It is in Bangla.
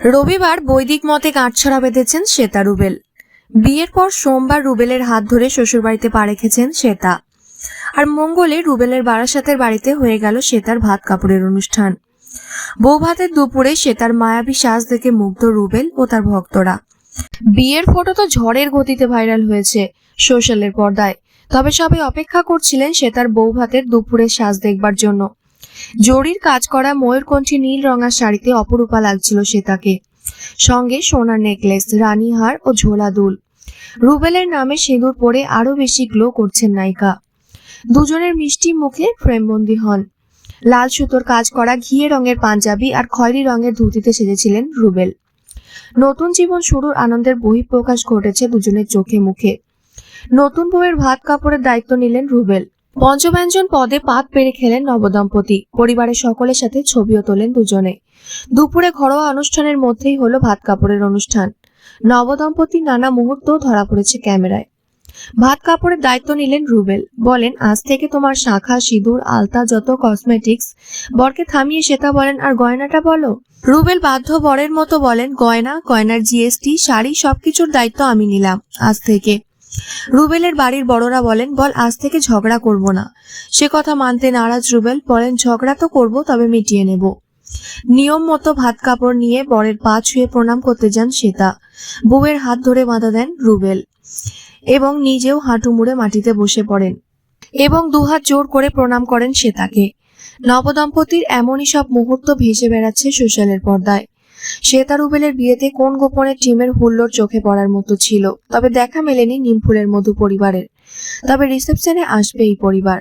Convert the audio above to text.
রবিবার বৈদিক মতে কাঠছড়া বেঁধেছেন শ্বেতা রুবেল। বিয়ের পর সোমবার রুবেলের হাত ধরে শ্বশুরবাড়িতে পা রেখেছেন শ্বেতা। আর মঙ্গলে রুবেলের বারাসাতের বাড়িতে হয়ে গেল শ্বেতার ভাত কাপড়ের অনুষ্ঠান। বউ ভাতের দুপুরে শ্বেতার মায়াবী সাজ দেখে মুগ্ধ রুবেল ও তার ভক্তরা। বিয়ের ফটো তো ঝড়ের গতিতে ভাইরাল হয়েছে সোশ্যালের পর্দায়। তবে সবাই অপেক্ষা করছিলেন শ্বেতার বউ ভাতের দুপুরের সাজ দেখবার জন্য। জরির কাজ করা ময়ূরকণ্ঠী নীল রঙার শাড়িতে অপরূপা লাগছিল শ্বেতাকে সঙ্গে সোনার নেকলেস রানীহার ও ঝোলা দুল। রুবেলের নামে সিঁদুর পরে আরও বেশি গ্লো করছেন নায়িকা। দুজনের মিষ্টি মুখে ফ্রেমবন্দি হন। লাল সুতোর কাজ করা ঘিয়ে রঙের পাঞ্জাবি আর খয়েরি রঙের ধুতিতে সেজেছিলেন রুবেল। নতুন জীবন শুরুর আনন্দের বহিঃপ্রকাশ ঘটেছে দুজনের চোখে মুখে। নতুন বউয়ের ভাত কাপড়ের দায়িত্ব নিলেন রুবেল। পঞ্চব্যঞ্জন পদে পাত পেরে খেলেন নবদম্পতি। পরিবারের সকলের সাথে ছবিও তোলেন দুজনে। দুপুরে ঘরোয়া অনুষ্ঠানের মধ্যেই হলো ভাত কাপড়ের অনুষ্ঠান। নবদম্পতি নানা মুহূর্ত ধরা পড়েছে ক্যামেরায়। ভাত কাপড়ের দায়িত্ব নিলেন রুবেল। বলেন, আজ থেকে তোমার শাখা, সিঁদুর, আলতা, যত কসমেটিক্স বরকে থামিয়ে সেটা বলেন আর গয়নাটা বলো। রুবেল বাধ্য বরের মতো বলেন, গয়না, গয়নার জিএসটি শাড়ি, সবকিছুর দায়িত্ব আমি নিলাম আজ থেকে। রুবেলের বাড়ির বড়রা বলেন, বল, আজ থেকে ঝগড়া করব না। সে কথা মানতে নারাজ রুবেল, বলেন, ঝগড়া তো করব, তবে মিটিয়ে নেব। নিয়ম মতো ভাত কাপড় নিয়ে বরের পা ছুঁয়ে প্রণাম করতে যান শ্বেতা। বউয়ের হাত ধরে বাঁধা দেন রুবেল এবং নিজেও হাঁটু মুড়ে মাটিতে বসে পড়েন এবং দুহাত জোর করে প্রণাম করেন শ্বেতাকে। নবদম্পতির এমনই সব মুহূর্ত ভেসে বেড়াচ্ছে সোশ্যালের পর্দায়। শ্বেতা রুবেলের বিয়েতে কোন গোপনে টিমের হুল্লোর চোখে পড়ার মতো ছিল, তবে দেখা মেলেনি নিমফুলের মধু পরিবারের। তবে রিসেপশনে আসবে এই পরিবার।